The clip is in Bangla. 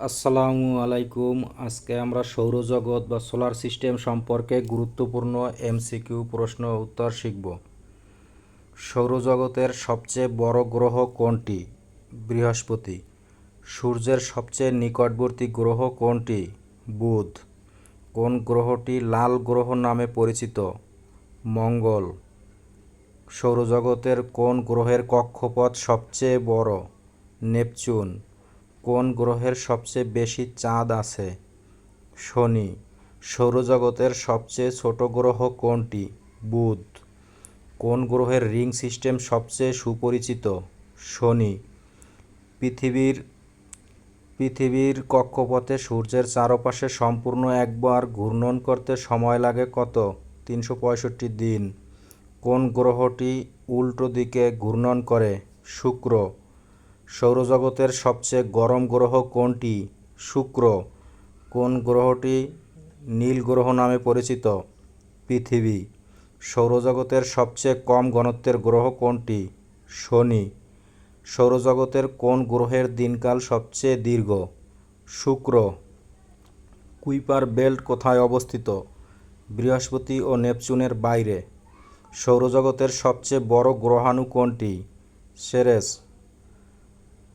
আসসালামু আলাইকুম। আজকে আমরা সৌরজগৎ বা সোলার সিস্টেম সম্পর্কে গুরুত্বপূর্ণ এমসিকিউ প্রশ্ন উত্তর শিখব। সৌরজগতের সবচেয়ে বড় গ্রহ কোনটি? বৃহস্পতি। সূর্যের সবচেয়ে নিকটবর্তী গ্রহ কোনটি? বুধ। কোন গ্রহটি লাল গ্রহ নামে পরিচিত? মঙ্গল। সৌরজগতের কোন গ্রহের কক্ষপথ সবচেয়ে বড়? নেপচুন। কোন গ্রহের সবচেয়ে বেশি চাঁদ আছে? শনি। সৌরজগতের সবচেয়ে ছোট গ্রহ কোনটি? বুধ। কোন গ্রহের রিং সিস্টেম সবচেয়ে সুপরিচিত? শনি। পৃথিবীর পৃথিবীর কক্ষপথে সূর্যের চারপাশে সম্পূর্ণ একবার ঘূর্ণন করতে সময় লাগে কত? তিনশো পঁয়ষট্টি দিন। কোন গ্রহটি উল্টো দিকে ঘূর্ণন করে? শুক্র। সৌরজগতের সবচেয়ে গরম গ্রহ কোনটি? শুক্র। কোন গ্রহটি? নীল গ্রহ নামে পরিচিত। পৃথিবী। সৌরজগতের সবচেয়ে কম ঘনত্বের গ্রহ কোনটি? শনি। সৌরজগতের কোন গ্রহের দিনকাল সবচেয়ে দীর্ঘ? শুক্র। কুইপার বেল্ট কোথায় অবস্থিত? বৃহস্পতি ও নেপচুনের বাইরে। সৌরজগতের সবচেয়ে বড় গ্রহাণু কোনটি? সেরেস।